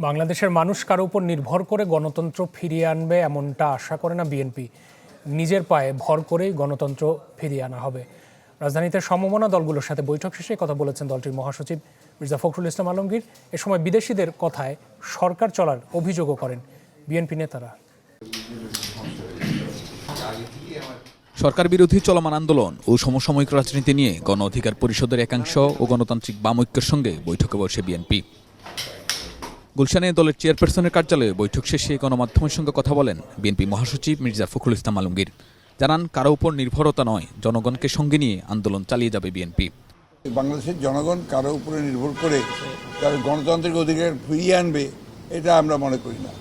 বাংলাদেশের মানুষ কারও উপর নির্ভর করে গণতন্ত্র ফিরিয়ে আনবে এমনটা আশা করে না বিএনপি। নিজের পায়ে ভর করেই গণতন্ত্র ফিরিয়ে আনা হবে। রাজধানীতে সমমনা দলগুলোর সাথে বৈঠক শেষে কথা বলেছেন দলটির মহাসচিব মির্জা ফখরুল ইসলাম আলমগীর। এ সময় বিদেশিদের কথায় সরকার চলার অভিযোগও করেন বিএনপি নেতারা। সরকার বিরোধী চলমান আন্দোলন ও সমসাময়িক রাজনীতি নিয়ে গণ অধিকার পরিষদের একাংশ ও গণতান্ত্রিক বাম ঐক্যের সঙ্গে বৈঠকে বসে বিএনপি। গুলশানে দলের চেয়ারপারসনের কার্যালয়ে বৈঠক শেষে গণমাধ্যমের সঙ্গে কথা বলেন বিএনপি মহাসচিব মির্জা ফখরুল ইসলাম আলমগীর। জানান, কারও উপর নির্ভরতা নয়, জনগণকে সঙ্গে নিয়ে আন্দোলন চালিয়ে যাবে বিএনপি। বাংলাদেশের জনগণ কারও উপরে নির্ভর করে তার গণতান্ত্রিক অধিকার ফিরিয়ে আনবে, এটা আমরা মনে করি না।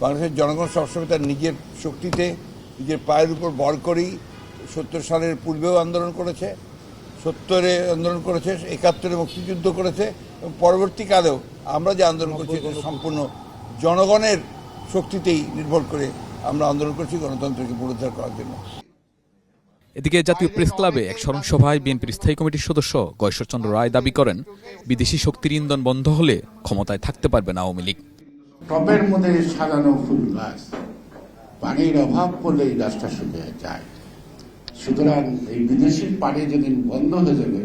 বাংলাদেশের জনগণ সবসময় তার নিজের শক্তিতে, নিজের পায়ের উপর ভর করেই সত্তর সালের পূর্বেও আন্দোলন করেছে সত্তরে আন্দোলন করেছে একাত্তরে মুক্তিযুদ্ধ করেছে এবং পরবর্তীকালেও আমরা যে আন্দোলন করছি সম্পূর্ণ জনগণের শক্তিতেই নির্ভর করে আমরা আন্দোলন করছি গণতন্ত্রকে পুনরুদ্ধার করার জন্য। এদিকে জাতীয় প্রেস ক্লাবে এক স্মরণ সভায় বিএনপির স্থায়ী কমিটির সদস্য গয়েশ্বরচন্দ্র রায় দাবি করেন বিদেশি শক্তির ইন্ধন বন্ধ হলে ক্ষমতায় থাকতে পারবে না আওয়ামী লীগ। টবের মধ্যে সাজানো ফুল গাছ পানির অভাব পড়লে এই গাছটা শুকিয়ে যায়। সুতরাং এই বিদেশি পানি যেদিন বন্ধ হয়ে যাবে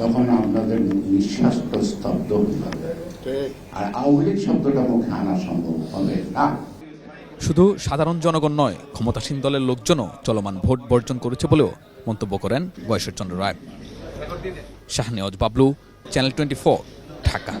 তখন আপনাদের নিঃশ্বাস তো স্তব্ধ হয়ে যাবে। আর আওয়ামী লীগ শব্দটা মুখে আনা সম্ভব হবে না। শুধু সাধারণ জনগণ নয় ক্ষমতাসীন দলের লোকজনও চলমান ভোট বর্জন করেছে বলেও মন্তব্য করেন গয়েশ্বরচন্দ্র রায়। Shahnewaz Bablu channel twenty Dhaka.